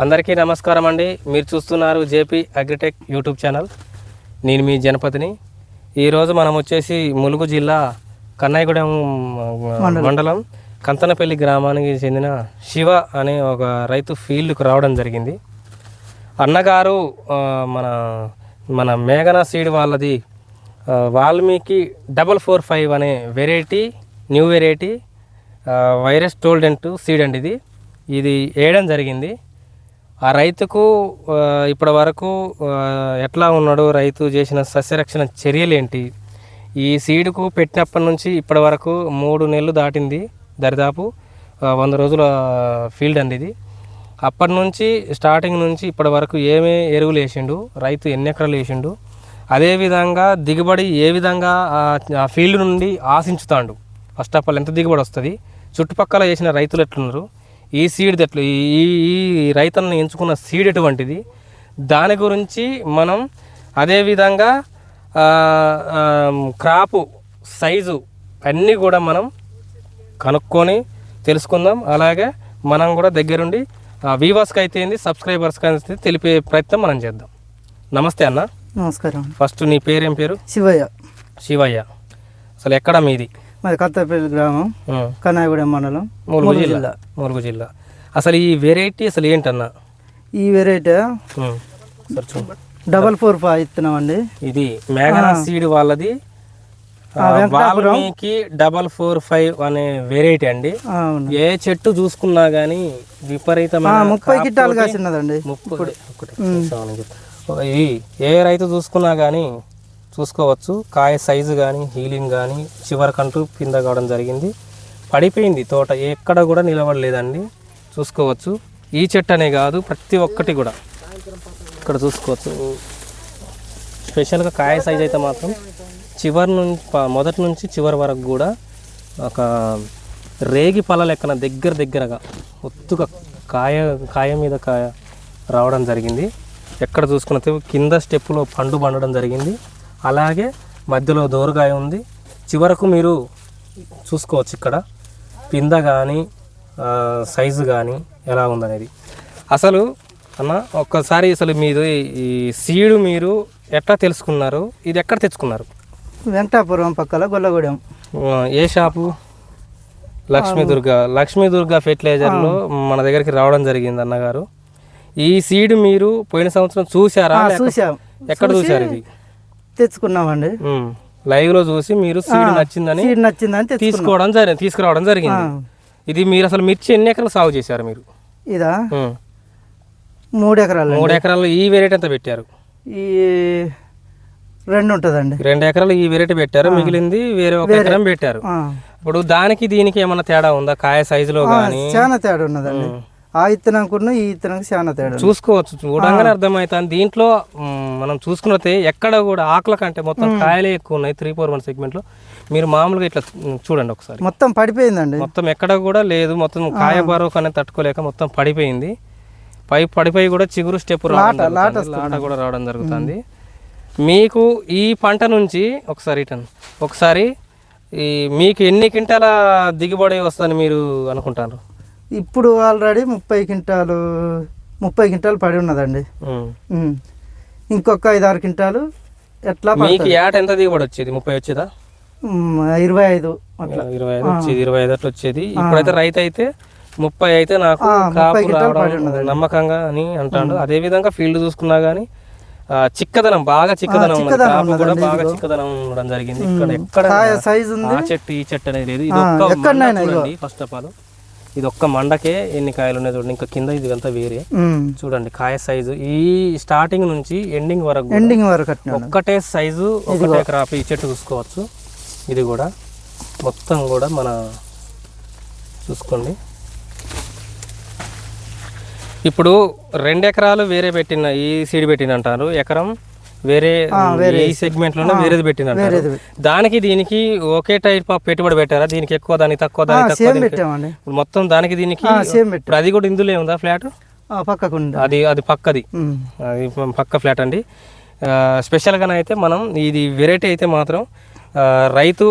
అందరికీ నమస్కారం అండి. మీరు చూస్తున్నారు జేపీ అగ్రిటెక్ యూట్యూబ్ ఛానల్. నేను మీ జనపతిని. ఈరోజు మనం వచ్చేసి ములుగు జిల్లా కన్నాయిగూడెం మండలం. కంతనపల్లి గ్రామానికి చెందిన శివ అనే ఒక రైతు ఫీల్డ్కు రావడం జరిగింది. అన్నగారు మన మన మేఘన సీడ్ వాళ్ళది వాల్మీకి డబల్ ఫోర్ ఫైవ్ అనే variety new variety virus tolerant seed అండి ఇది. ఇది వేయడం జరిగింది. ఆ రైతుకు ఇప్పటి వరకు ఎట్లా ఉన్నాడు రైతు చేసిన సస్యరక్షణ చర్యలు ఏంటి ఈ సీడ్కు పెట్టినప్పటి నుంచి ఇప్పటి వరకు మూడు నెలలు దాటింది దరిదాపు వంద రోజుల ఫీల్డ్ అండి ఇది. అప్పటి నుంచి స్టార్టింగ్ నుంచి ఇప్పటి వరకు ఏమే ఎరువులు వేసిండు రైతు ఎన్ని ఎకరాలు వేసిండు అదేవిధంగా దిగుబడి ఏ విధంగా ఆ- ఆ ఫీల్డ్ నుండి ఆశించుతాడు. ఫస్ట్ ఆఫ్ ఆల్ ఎంత దిగుబడి వస్తుంది? చుట్టుపక్కల వేసిన రైతులు ఎట్లున్నారు? ఈ సీడ్ ఎట్లు ఈ ఈ- రైతులను ఎంచుకున్న సీడ్ ఎటువంటిది? దాని గురించి మనం అదేవిధంగా క్రాపు సైజు అన్నీ కూడా మనం కనుక్కొని తెలుసుకుందాం. అలాగే మనం కూడా దగ్గరుండి వీవర్స్కి అయితే ఏంది సబ్స్క్రైబర్స్కి అయితే తెలిపే ప్రయత్నం మనం చేద్దాం. నమస్తే అన్న. నమస్కారం. ఫస్ట్ నీ పేరేం పేరు? శివయ్య. శివయ్య. అసలు ఎక్కడ మీది? మాది కత్తపల్లి గ్రామం. కన్నాయగూడెం మండలం ములుగు జిల్లా. ములుగు జిల్లా. అసలు ఈ వెరైటీ అసలు ఏంటన్నా? ఈ వెరైటీ. డబల్ ఫోర్ ఫైవ్ ఇస్తున్నాం అండి ఇది మేఘనా సీడ్ వాళ్ళది. వాల్మీకి డబల్ ఫోర్ ఫైవ్ అనే వెరైటీ అండి. ఏ చెట్టు చూసుకున్నా గానీ విపరీతమైన ముప్పై తోటి కాసినదండి ముప్పై ఏ రైతు చూసుకున్నా కానీ చూసుకోవచ్చు. కాయ సైజు కానీ హీలింగ్ కానీ చివరికంటూ కింద కావడం జరిగింది. పడిపోయింది తోట. ఎక్కడ కూడా నిలబడలేదండి. చూసుకోవచ్చు. ఈ చెట్టు అనే కాదు ప్రతి ఒక్కటి కూడా. ఇక్కడ చూసుకోవచ్చు. స్పెషల్గా కాయ సైజ్ అయితే మాత్రం చివరి నుంచి మొదటి నుంచి చివరి వరకు కూడా ఒక రేగి పళ్ళ లెక్కన దగ్గర దగ్గరగా ఒత్తుగా కాయ కాయ మీద కాయ రావడం జరిగింది. ఎక్కడ చూసుకున్నట్టు కింద స్టెప్పులో పండు పండడం జరిగింది. అలాగే మధ్యలో దోరగాయ ఉంది. చివరకు మీరు చూసుకోవచ్చు ఇక్కడ. పింద కానీ సైజు కానీ ఎలా ఉందనేది. అసలు అన్న ఒక్కసారి అసలు మీరు ఈ సీడు మీరు ఎట్లా తెలుసుకున్నారు? ఇది ఎక్కడ తెచ్చుకున్నారు? వెంకటాపురం పక్కల గొల్లగూడెం. ఏ షాపు? లక్ష్మీ దుర్గా లక్ష్మీ దుర్గా ఫెర్టిలైజర్లో మన దగ్గరికి రావడం జరిగింది అన్నగారు. ఈ సీడ్ మీరు పోయిన సంవత్సరం చూసారా చూసాం ఎక్కడ చూసారు ఇది? తెచ్చుకున్నామండి. లైవ్లో చూసి మీరు సీడ్ నచ్చిందని సీడ్ నచ్చిందని తీసుకోవడం జరిగింది తీసుకురావడం జరిగింది. ఇది మీరు అసలు మిర్చి ఎన్ని ఎకరాలు సాగు చేశారు మీరు? ఇదా. మూడు ఎకరాలు మూడు ఎకరాలు ఈ వెరైటీ అంతా పెట్టారు? ఈ రెండు ఉంటుందండి. రెండు ఎకరాలు ఈ వెరైటీ పెట్టారు మిగిలింది వేరే ఒక ఎకరం పెట్టారు. ఇప్పుడు దానికి దీనికి ఏమన్నా తేడా ఉందా? కాయ సైజులో కానీ చాలా తేడా ఉన్నదండి. ఆ ఇత్తనాకున్న ఈ ఇత్తనానికి చాలా తేడా. చూసుకోవచ్చు చూడంగానే అర్థమవుతుంది. దీంట్లో మనం చూసుకున్నతే ఎక్కడ కూడా ఆకుల కంటే మొత్తం కాయలే ఎక్కువ ఉన్నాయి త్రీ ఫోర్ వన్ సెగ్మెంట్లో. మీరు మామూలుగా ఇట్లా చూడండి ఒకసారి. మొత్తం పడిపోయిందండి. మొత్తం ఎక్కడ కూడా లేదు. మొత్తం కాయ బరువు అనేది తట్టుకోలేక మొత్తం పడిపోయింది. పై పడిపోయి కూడా చిగురు స్టెప్. లాట కూడా రావడం జరుగుతుంది. మీకు ఈ పంట నుంచి ఒకసారి ఇటన్ ఒకసారి ఈ మీకు ఎన్ని క్వింటాల దిగుబడి వస్తుందని మీరు అనుకుంటారు? ఇప్పుడు ఆల్రెడీ ముప్పై క్వింటాలు ముప్పై క్వింటాలు పడి ఉన్నదండి. ఇంకొక ఐదు ఆరు క్వింటాలు ఎట్లా మీకు ఏట ఎంత దిగుబడి వచ్చేది? ముప్పై వచ్చేదా? ఇరవై ఐదు ఇరవై ఐదు వచ్చేది ఇరవై ఐదు అట్లా వచ్చేది. ఇప్పుడైతే రైతు అయితే ముప్పై అయితే నాకు కాపు రావడం. నమ్మకంగా అని అంటాడు. అదే విధంగా ఫీల్డ్ చూసుకున్నా గానీ చిక్కదనం బాగా చిక్కదనం కూడా బాగా. చిక్కదనం ఉండడం జరిగింది. ఇక్కడ ఎక్కడ సైజ్ ఉంది. ఆ చెట్టు ఈ చెట్టు అనేది లేదు. ఇది ఒక్క ఫస్ట్ ఆఫ్ ఆల్. ఇది ఒక్క మండకే ఎన్ని కాయలు ఉన్నాయి చూడండి. ఇంకా కింద ఇది అంతా వేరే. చూడండి కాయ సైజు. ఈ స్టార్టింగ్ నుంచి ఎండింగ్ వరకు ఎండింగ్ వరకు ఒక్కటే సైజు ఒకటే క్రాప్ ఈ చెట్టు చూసుకోవచ్చు. ఇది కూడా. మొత్తం కూడా మన చూసుకోండి. ఇప్పుడు రెండు ఎకరాలు వేరే పెట్టిన ఈ సీడ్ పెట్టిన అంటారు ఎకరం వేరే ఈ సెగ్మెంట్లోనే వేరేది పెట్టిన దానికి దీనికి ఒకే టైప్ ఆఫ్ పెట్టుబడి పెట్టారా? దీనికి ఎక్కువ దానికి తక్కువ దానికి తక్కువ మొత్తం దానికి దీనికి అది కూడా ఇందులో ఉందా ఫ్లాట్? పక్కకు అది అది పక్కది. అది పక్క ఫ్లాట్ అండి. ఆ, స్పెషల్గానే అయితే మనం ఇది వెరైటీ అయితే మాత్రం రైతు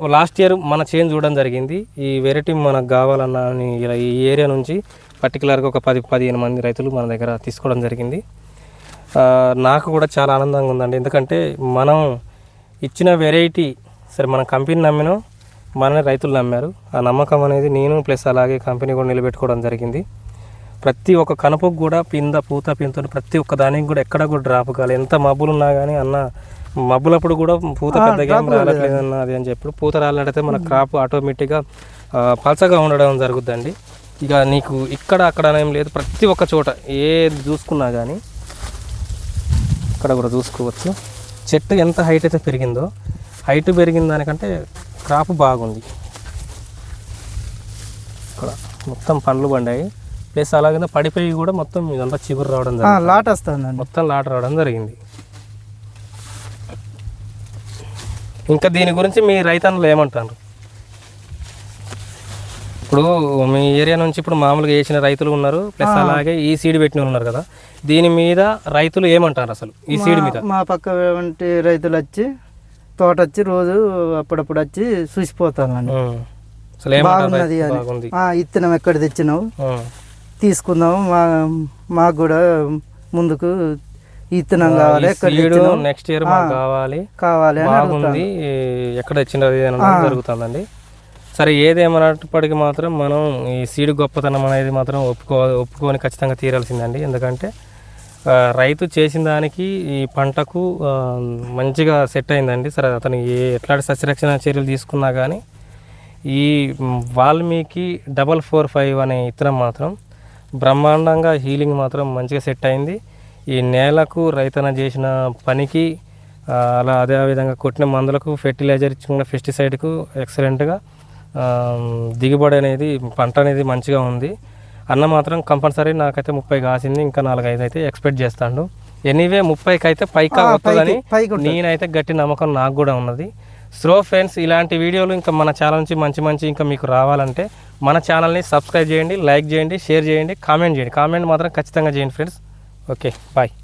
లాస్ట్ ఇయర్ మన చేంజ్ చూడడం జరిగింది. ఈ వెరైటీ మనకు కావాలన్న ఇలా ఈ ఏరియా నుంచి పర్టికులర్గా ఒక పది పదిహేను మంది రైతులు మన దగ్గర తీసుకోవడం జరిగింది. నాకు కూడా చాలా ఆనందంగా ఉందండి. ఎందుకంటే మనం ఇచ్చిన వెరైటీ సరే మన కంపెనీ నమ్మినాం మన రైతులు నమ్మారు. ఆ నమ్మకం అనేది నేను ప్లస్ అలాగే కంపెనీ కూడా నిలబెట్టుకోవడం జరిగింది. ప్రతి ఒక్క కనుపకు కూడా పింద పూత పింతో ప్రతి ఒక్క దానికి కూడా ఎక్కడ కూడా డ్రాప్ కాలేదు ఎంత మబ్బులు ఉన్నా కానీ అన్న మబ్బులప్పుడు కూడా పూత పెద్దగా ఏం రావట్లేదు అన్న అది అని చెప్పి పూత రాలినట్టయితే మన క్రాప్ ఆటోమేటిక్గా ఆ, పల్చగా ఉండడం జరుగుద్దండి. ఇక నీకు ఇక్కడ అక్కడ ఏం లేదు. ప్రతి ఒక్క చోట ఏది చూసుకున్నా కానీ ఇక్కడ కూడా చూసుకోవచ్చు. చెట్టు ఎంత హైట్ అయితే పెరిగిందో హైట్ పెరిగిన దానికంటే క్రాప్ బాగుంది. ఇక్కడ మొత్తం పండ్లు పండాయి. ప్లస్ అలాగే పడిపోయి కూడా మొత్తం ఇదంతా చిగురు రావడం జరిగింది. లాట్ వస్తుందండి. మొత్తం లాట రావడం జరిగింది. ఇంకా దీని గురించి మీ రైతన్నలు ఏమంటారు? ఇప్పుడు మీ ఏరియా నుంచి ఇప్పుడు మామూలుగా వేసిన రైతులు ఉన్నారు ప్లస్ అలాగే ఈ సీడ్ పెట్టిన ఉన్నారు కదా. దీని మీద రైతులు ఏమంటారు అసలు ఈ సీడ్ మీద? మా పక్క వంటి రైతులు వచ్చి తోట వచ్చి రోజు అప్పుడప్పుడు వచ్చి చూసిపోతానండి బాగున్నది? అని. ఇత్తనం ఎక్కడ తెచ్చినావు. తీసుకుందాం మా మాకు కూడా ముందుకు ఇత్తనం కావాలి ఎక్కడ నెక్స్ట్ ఇయర్ మాకు కావాలి. కావాలి అని బాగుంది. ఎక్కడ వచ్చినది అనడం జరుగుతుందండి. సరే ఏదేమన్నప్పటికీ మాత్రం మనం ఈ సీడ్ గొప్పతనం అనేది మాత్రం ఒప్పుకో ఒప్పుకొని ఖచ్చితంగా తీరాల్సిందండి. ఎందుకంటే రైతు చేసిన దానికి ఈ పంటకు మంచిగా సెట్ అయిందండి. సరే అతను ఏ ఎట్లాంటి సస్యరక్షణ చర్యలు తీసుకున్నా కానీ ఈ వాల్మీకి డబల్ ఫోర్ ఫైవ్ అనే ఇత్తనం మాత్రం బ్రహ్మాండంగా హీలింగ్ మాత్రం మంచిగా సెట్ అయింది. ఈ నేలకు రైతన చేసిన పనికి అలా అదే విధంగా కొట్టిన మందులకు ఫెర్టిలైజర్ ఇచ్చిన పెస్టిసైడ్కు ఎక్సలెంట్గా దిగుబడి అనేది పంట అనేది మంచిగా ఉంది. అన్న మాత్రం కంపల్సరీ నాకైతే ముప్పై కాసింది ఇంకా నాలుగు ఐదు అయితే ఎక్స్పెక్ట్ చేస్తాను ఎనీవే ముప్పైకి అయితే పైకా వస్తుందని. నేనైతే గట్టి నమ్మకం నాకు కూడా ఉన్నది. సో ఫ్రెండ్స్ ఇలాంటి వీడియోలు ఇంకా మన ఛానల్ నుంచి మంచి మంచి ఇంకా మీకు రావాలంటే మన ఛానల్ని సబ్స్క్రైబ్ చేయండి లైక్ చేయండి షేర్ చేయండి కామెంట్ చేయండి. కామెంట్ మాత్రం ఖచ్చితంగా చేయండి ఫ్రెండ్స్ ఓకే బాయ్